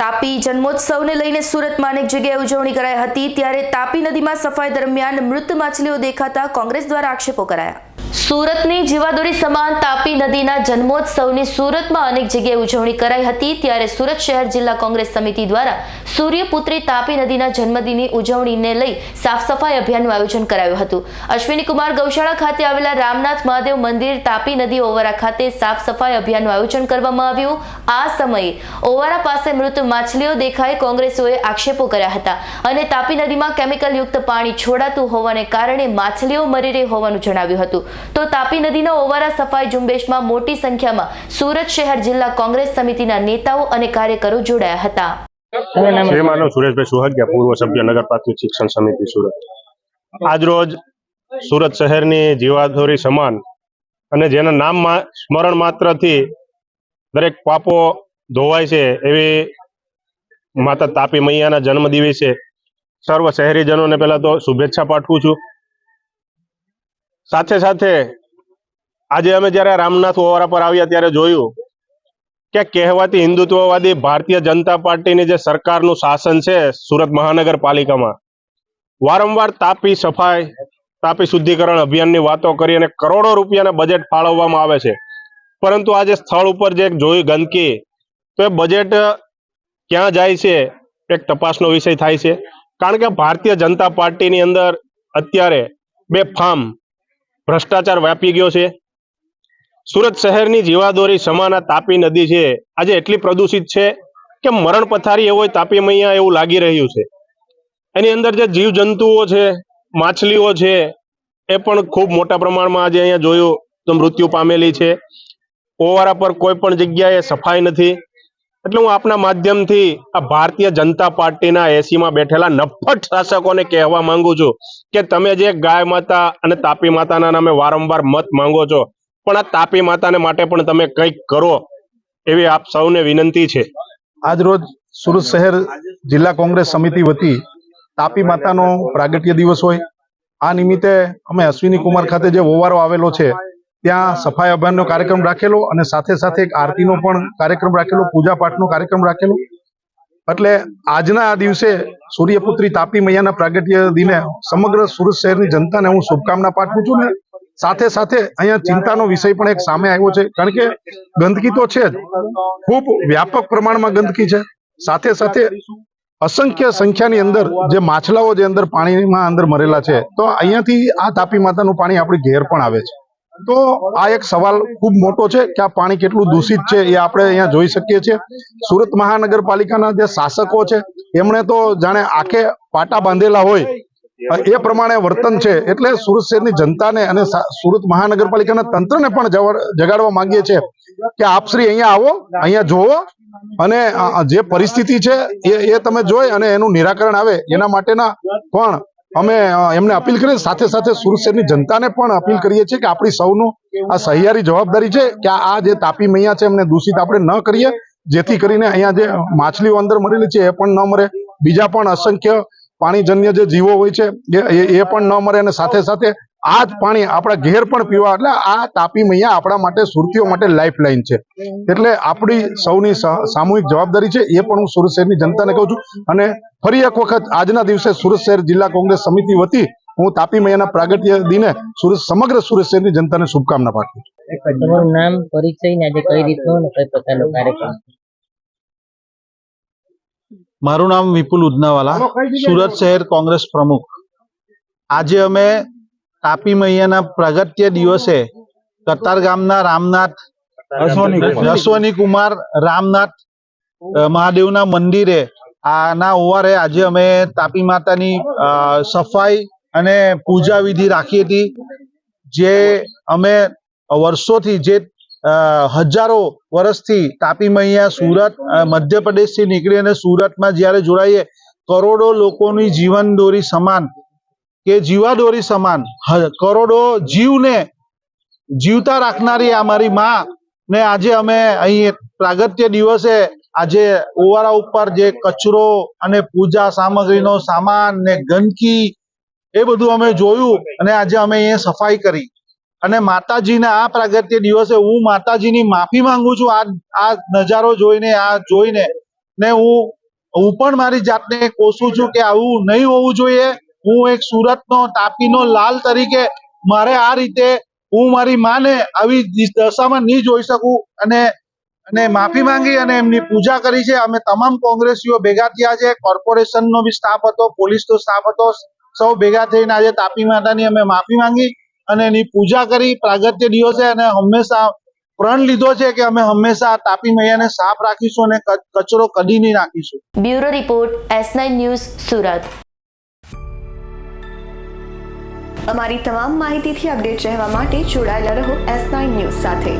તાપી જન્મોત્સવને લઈને સુરતમાં અનેક જગ્યાએ ઉજવણી કરાઈ હતી. ત્યારે તાપી નદીમાં સફાઈ દરમિયાન મૃત માછલીઓ દેખાતા કોંગ્રેસ દ્વારા આક્ષેપો કરાયા. સુરતની જીવાદોરી સમાન તાપી નદીના જન્મોત્સવની સુરતમાં અનેક જગ્યાએ ઉજવણી કરાઈ હતી. ત્યારે સુરત શહેર જિલ્લા કોંગ્રેસ સમિતિ દ્વારા સૂર્યપુત્રી તાપી નદીના જન્મદિનની ઉજવણીને લઈ સાફ સફાઈ અભિયાનનું આયોજન કરાયું હતું. અશ્વિની કુમાર ગૌશાળા ખાતે આવેલા રામનાથ મહાદેવ મંદિર તાપી નદી ઓવરા ખાતે સાફ સફાઈ અભિયાનનું આયોજન કરવામાં આવ્યું. આ સમયે ઓવારા પાસે મૃત માછલીઓ દેખાઈ કોંગ્રેસોએ આક્ષેપો કર્યા હતા અને તાપી નદીમાં કેમિકલયુક્ત પાણી છોડાતું હોવાને કારણે માછલીઓ મરી રહી હોવાનું જણાવ્યું હતું. તો તાપી નદીના ઓવારા સફાઈ ઝુંબેશમાં મોટી સંખ્યામાં સુરત શહેર જિલ્લા કોંગ્રેસ સમિતિના નેતાઓ અને કાર્યકરો જોડાયા હતા. શ્રી માનવ સુરેશભાઈ સુહાગ્યા પૂર્વ સભ્ય નગર પ્રાથમિક શિક્ષણ સમિતિ સુરત. આજરોજ સુરત શહેરની જીવાધોરી સમાન અને જેના નામમાં સ્મરણ માત્રથી દરેક પાપો ધોવાય છે એવી માતા તાપી મૈયાના જન્મ દિવસે સર્વ શહેરીજનોને પહેલા તો શુભેચ્છા પાઠવું છું. સાથે સાથે આજે અમે જ્યારે રામનાથ ઓવારા પર આવ્યા ત્યારે જોયું કે કહેવાતી હિન્દુત્વવાદી ભારતીય જનતા પાર્ટીની જે સરકારનું શાસન છે સુરત મહાનગરપાલિકામાં, વારંવાર તાપી સફાઈ, તાપી શુદ્ધિકરણ અભિયાનની વાતો કરી અને કરોડો રૂપિયાના બજેટ ફાળવવામાં આવે છે. પરંતુ આજે સ્થળ ઉપર જે જોઈ ગંદકી, તો એ બજેટ ક્યાં જાય છે એક તપાસનો વિષય થાય છે. કારણ કે ભારતીય જનતા પાર્ટીની અંદર અત્યારે બે ફાર્મ ભ્રષ્ટાચાર વ્યાપી ગયો છે. સુરત શહેરની જીવાદોરી સમાના તાપી નદી છે. આજે એટલી પ્રદૂષિત છે કે મરણ પથારી એવો તાપી મૈયા એવું લાગી રહ્યું છે. એની અંદર જે જીવ જંતુઓ છે, માછલીઓ છે, એ પણ ખૂબ મોટા પ્રમાણમાં આજે અહીંયા જોયું તો મૃત્યુ પામેલી છે. ઓવારા પર કોઈ પણ જગ્યાએ સફાઈ નથી. એટલે હું આપના માધ્યમથી આ ભારતીય જનતા પાર્ટીના એસીમાં બેઠેલા નફટ શાસકોને કહેવા માંગુ છું કે તમે જે ગાય માતા અને તાપી માતાના નામે વારંવાર મત માંગો છો પણ આ તાપી માતાને માટે પણ તમે કંઈક કરો એવી આપ સૌને વિનંતી છે. આજરોજ સુરત શહેર જિલ્લા કોંગ્રેસ સમિતિ વતી તાપી માતાનો પ્રાગટ્ય દિવસ હોય. આ નિમિત્તે અમે અશ્વિની કુમાર ખાતે જે વોવારો આવેલો છે, ત્યાં સફાઈ અભિયાનનો કાર્યક્રમ રાખેલો અને સાથે સાથે એક આરતીનો પણ કાર્યક્રમ રાખેલો પૂજા પાઠનો કાર્યક્રમ રાખેલો. એટલે આજના આ દિવસે સૂર્યપુત્રી તાપી મૈયાના પ્રાગટ્ય દિને સમગ્ર સુરત શહેરની જનતાને હું શુભકામના પાઠવું છું ને સાથે સાથે અહીંયા ચિંતાનો વિષય પણ એક સામે આવ્યો છે. કારણ કે ગંદકી તો છે જ. ખૂબ વ્યાપક પ્રમાણમાં ગંદકી છે. સાથે સાથે અસંખ્ય સંખ્યાની અંદર જે માછલાઓ જે અંદર પાણીમાં અંદર મરેલા છે, તો અહીંયાથી આ તાપી માતાનું પાણી આપણી ઘેર પણ આવે છે. તો આ એક સવાલ ખૂબ મોટો છે કે આ પાણી કેટલું દૂષિત છે એ આપણે અહીંયા જોઈ શકીએ છીએ. સુરત મહાનગરપાલિકાના જે શાસકો છે, એમણે તો જાણે આખે પાટા બાંધેલા હોય એ પ્રમાણે વર્તન છે. એટલે સુરત શહેરની જનતાને અને સુરત મહાનગરપાલિકાના તંત્રને પણ જગાડવા માંગીએ છીએ કે આપશ્રી અહીંયા આવો, અહીંયા જોવો અને જે પરિસ્થિતિ છે એ તમે જોઈ અને એનું નિરાકરણ આવે. એના માટેના પણ અમે એમને અપીલ કરીએ. સાથે સાથે સુરત શહેરની જનતાને પણ અપીલ કરીએ છીએ કે આપણી સૌનું આ સહિયારી જવાબદારી છે કે આ જે તાપી મૈયા છે એમને દૂષિત આપણે ન કરીએ, જેથી કરીને અહીંયા જે માછલીઓ અંદર મરેલી છે એ પણ ન મરે. બીજા પણ અસંખ્ય પાણીજન્ય જે જીવો હોય છે, એ પણ ન મરે અને સાથે સાથે આ જ પાણી આપણા ઘેર પણ પીવા એટલે આ તાપી મૈયા આપણા માટે સુરતીઓ માટે લાઈફ લાઈન છે. એટલે આપણી સૌની સામૂહિક જવાબદારી છે, એ પણ હું સુરત શહેરની જનતાને કહું છું. અને ફરી એક વખત આજના દિવસે સુરત શહેર જિલ્લા કોંગ્રેસ સમિતિ વતી હું તાપી મૈયાના પ્રાગટ્ય દિને સુરત સમગ્ર સુરત શહેરની જનતાને શુભકામના પાઠવું છું. નામ, પરિચય કઈ રીતનો કઈ પ્રકારનો કાર્યક્રમ? મારું નામ વિપુલ ઉદનાવાલા સુરત શહેર કોંગ્રેસ પ્રમુખ. આજે અમે તાપી મૈયાના પ્રગત્ય દિવસે કતાર ગામના રામનાથ અશ્વની કુમાર. રામનાથ મહાદેવના મંદિરે આના ઓવારે આજે અમે તાપી માતાની અ, સફાઈ અને પૂજા વિધિ રાખી હતી. જે અમે વર્ષોથી જે હજારો વર્ષથી તાપી મૈયા સુરત મધ્યપ્રદેશ મધ્યપ્રદેશથી નીકળી અને સુરતમાં જ્યારે જોડાઈએ, કરોડો લોકોની જીવન દોરી સમાન કે જીવાદોરી સમાન કરોડો જીવને જીવતા રાખનારી અમારી માં ને આજે અમે અહીં પ્રાગત્ય દિવસે આજે ઓવારા ઉપર જે કચરો અને પૂજા સામગ્રીનો સામાન ને ગંદકી એ બધું અમે જોયું અને આજે અમે અહીંયા સફાઈ કરી. અને માતાજીના આ પ્રાગત્ય દિવસે હું માતાજીની માફી માંગુ છું. આ આ નજારો જોઈને, આ જોઈને ને હું હું પણ મારી જાતને કોશું છું કે આવું નહીં હોવું જોઈએ. હું એક સુરતનો તાપીનો લાલ તરીકે મારે આ રીતે હું મારી માને આવી દશામાં નહીં જોઈ શકું. અને અને માફી માંગી અને એમની પૂજા કરી છે. અમે તમામ કોંગ્રેસીઓ ભેગા થયા છે. કોર્પોરેશનનો બી સ્ટાફ હતો, પોલીસનો સ્ટાફ હતો. સૌ ભેગા થઈને આજે તાપી માતાની અમે માફી માંગી. અને એની પૂજા કરી પ્રાગત્ય દિવસે અને હંમેશા પ્રણ લીધો છે કે અમે હંમેશા તાપી મૈયાને સાફ રાખીશું અને કચરો કદી નહીં નાખીશું bureau report S nine news Surat. અમારી તમામ માહિતીથી અપડેટ રહેવા માટે જોડાયેલા રહો એસ નાઇન ન્યૂઝ સાથે.